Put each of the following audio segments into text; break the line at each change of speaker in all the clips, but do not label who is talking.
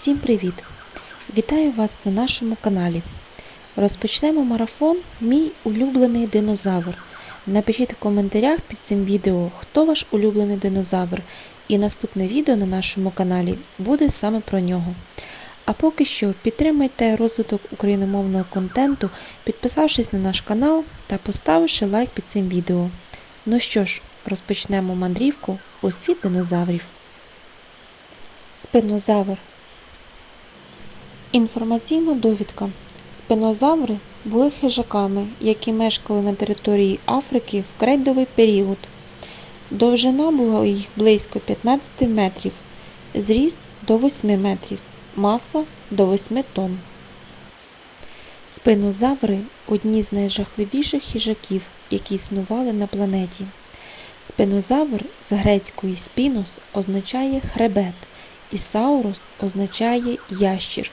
Всім привіт! Вітаю вас на нашому каналі. Розпочнемо марафон Мій улюблений динозавр. Напишіть в коментарях під цим відео, хто ваш улюблений динозавр, і наступне відео на нашому каналі буде саме про нього. А поки що підтримайте розвиток україномовного контенту, підписавшись на наш канал та поставивши лайк під цим відео. Ну що ж, розпочнемо мандрівку у світ динозаврів. Спинозавр Інформаційна довідка. Спинозаври були хижаками, які мешкали на території Африки в крейдовий період. Довжина була їх близько 15 метрів, зріст до 8 метрів, маса до 8 тонн. Спинозаври одні з найжахливіших хижаків, які існували на планеті. Спинозавр з грецької спінос означає хребет, і саурус означає ящір.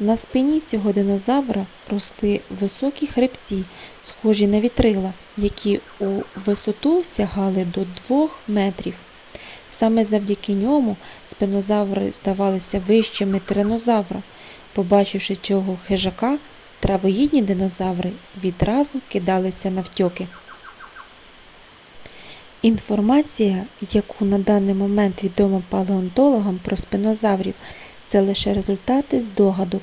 На спині цього динозавра росли високі хребці, схожі на вітрила, які у висоту сягали до 2 метрів. Саме завдяки ньому спинозаври здавалися вищими тиренозавра. Побачивши цього хижака, травоїдні динозаври відразу кидалися навтьоки. Інформація, яку на даний момент відомо палеонтологам про спинозаврів, це лише результати здогадок,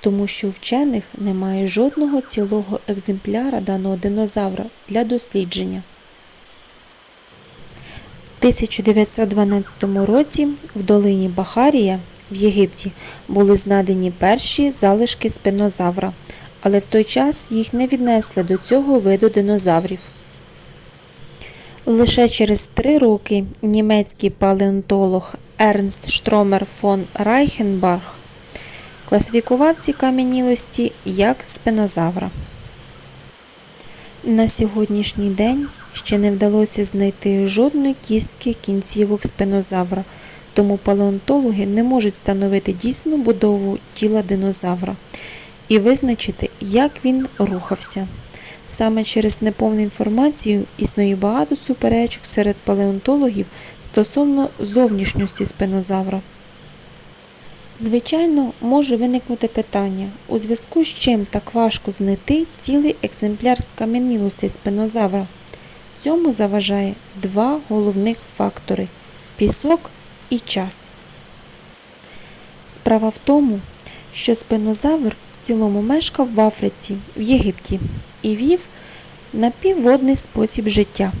тому що вчених немає жодного цілого екземпляра даного динозавра для дослідження. В 1912 році в долині Бахарія в Єгипті були знайдені перші залишки спинозавра, але в той час їх не віднесли до цього виду динозаврів. Лише через три роки німецький палеонтолог Ернст Штромер фон Райхенбарг класифікував ці кам'янілості як спинозавра. На сьогоднішній день ще не вдалося знайти жодної кістки кінцівок спинозавра, тому палеонтологи не можуть встановити дійсну будову тіла динозавра і визначити, як він рухався. Саме через неповну інформацію існує багато суперечок серед палеонтологів стосовно зовнішньості спинозавра. Звичайно, може виникнути питання, у зв'язку з чим так важко знайти цілий екземпляр скам'янілостей спинозавра. Цьому заважає два головних фактори пісок і час. Справа в тому, що спинозавр цілому мешкав в Африці, в Єгипті і вів напівводний спосіб життя.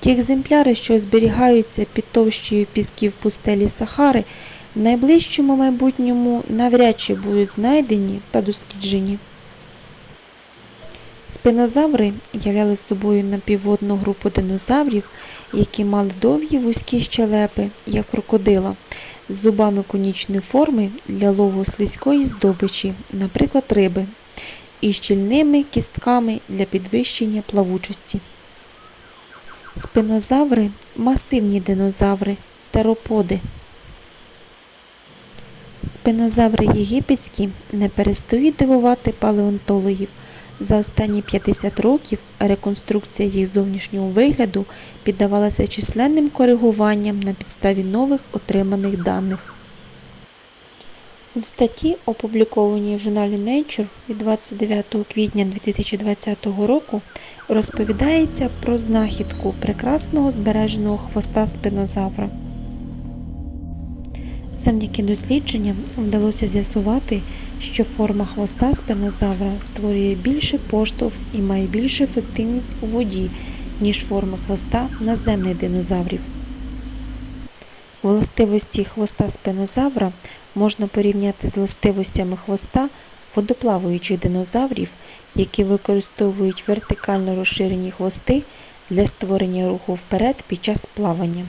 Ті екземпляри, що зберігаються під товщею пісків пустелі Сахари, в найближчому майбутньому навряд чи будуть знайдені та досліджені. Спинозаври являли собою напівводну групу динозаврів, які мали довгі вузькі щелепи, як крокодила, з зубами конічної форми для лову слизької здобичі, наприклад, риби, і щільними кістками для підвищення плавучості. Спинозаври масивні динозаври, тероподи. Спинозаври єгипетські не перестають дивувати палеонтологів. За останні 50 років реконструкція їх зовнішнього вигляду піддавалася численним коригуванням на підставі нових отриманих даних. В статті, опублікованій в журналі Nature від 29 квітня 2020 року, розповідається про знахідку прекрасного збереженого хвоста спинозавра. Завдяки дослідженням вдалося з'ясувати, що форма хвоста спинозавра створює більше поштовх і має більшу ефективність у воді, ніж форма хвоста наземних динозаврів. Властивості хвоста спинозавра можна порівняти з властивостями хвоста водоплаваючих динозаврів, які використовують вертикально розширені хвости для створення руху вперед під час плавання.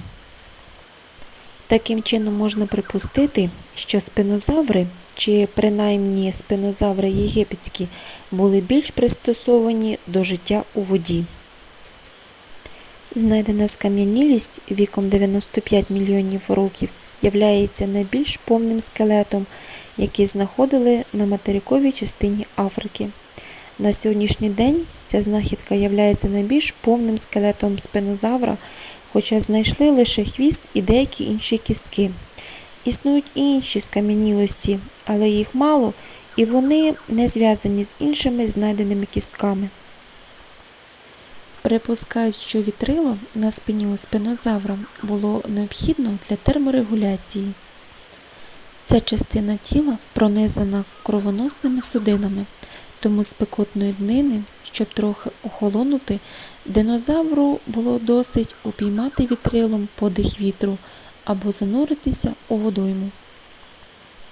Таким чином можна припустити, що спинозаври, чи принаймні спинозаври єгипетські, були більш пристосовані до життя у воді. Знайдена скам'янілість віком 95 мільйонів років являється найбільш повним скелетом, який знаходили на материковій частині Африки. На сьогоднішній день ця знахідка є найбільш повним скелетом спинозавра, хоча знайшли лише хвіст і деякі інші кістки. Існують і інші скам'янілості, але їх мало, і вони не зв'язані з іншими знайденими кістками. Припускають, що вітрило на спині у спинозавра було необхідно для терморегуляції. Ця частина тіла пронизана кровоносними судинами, тому з спекотної днини, щоб трохи охолонути, динозавру було досить упіймати вітрилом подих вітру або зануритися у водойму.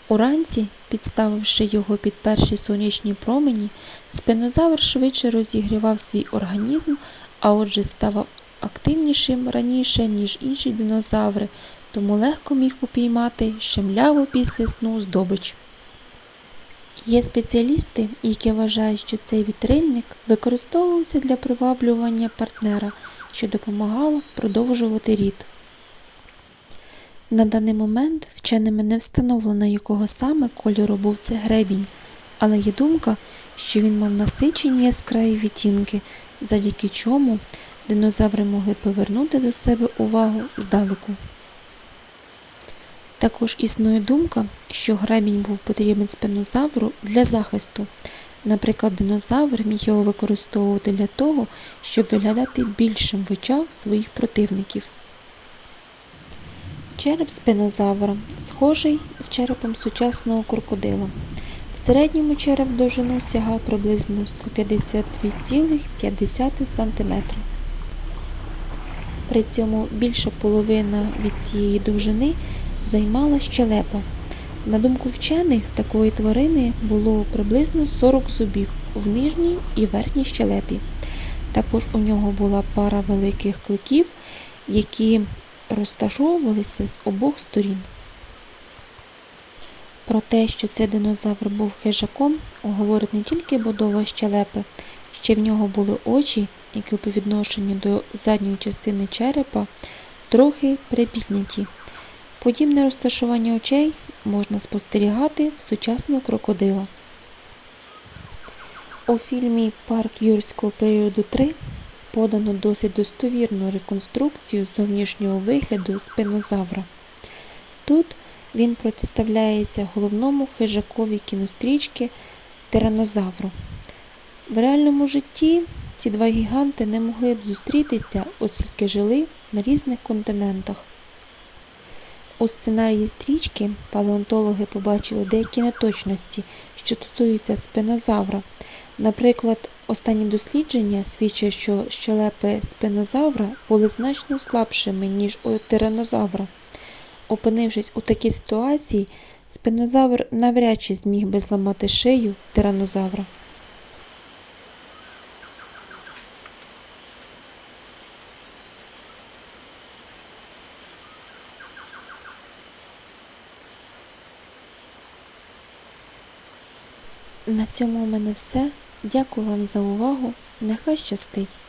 Уранці, підставивши його під перші сонячні промені, спинозавр швидше розігрівав свій організм, а отже ставав активнішим раніше, ніж інші динозаври, тому легко міг упіймати щемляву після сну здобич. Є спеціалісти, які вважають, що цей вітрильник використовувався для приваблювання партнера, що допомагало продовжувати рід. На даний момент вченими не встановлено, якого саме кольору був цей гребінь, але є думка, що він мав насичені яскраві відтінки, завдяки чому динозаври могли повернути до себе увагу здалеку. Також існує думка, що гребінь був потрібен спинозавру для захисту. Наприклад, динозавр міг його використовувати для того, щоб виглядати більшим в очах своїх противників. Череп спинозавра схожий з черепом сучасного крокодила. В середньому череп довжину сягав приблизно 152,5 см. При цьому більша половина від цієї довжини займала щелепа. На думку вчених, такої тварини було приблизно 40 зубів в нижній і верхній щелепі. Також у нього була пара великих кликів, які розташовувалися з обох сторін. Про те, що цей динозавр був хижаком, говорить не тільки будова щелепи, ще в нього були очі, які по відношенню до задньої частини черепа трохи припізняті. Подібне розташування очей можна спостерігати в сучасного крокодила. У фільмі Парк юрського періоду 3 подано досить достовірну реконструкцію зовнішнього вигляду спинозавра. Тут він протиставляється головному хижакові кінострічки тиранозавру. В реальному житті ці два гіганти не могли б зустрітися, оскільки жили на різних континентах. У сценарії стрічки палеонтологи побачили деякі неточності, що стосуються спинозавра. Наприклад, останні дослідження свідчать, що щелепи спинозавра були значно слабшими, ніж у тиранозавра. Опинившись у такій ситуації, спинозавр навряд чи зміг би зламати шию тиранозавра. На цьому у мене все. Дякую вам за увагу. Нехай щастить!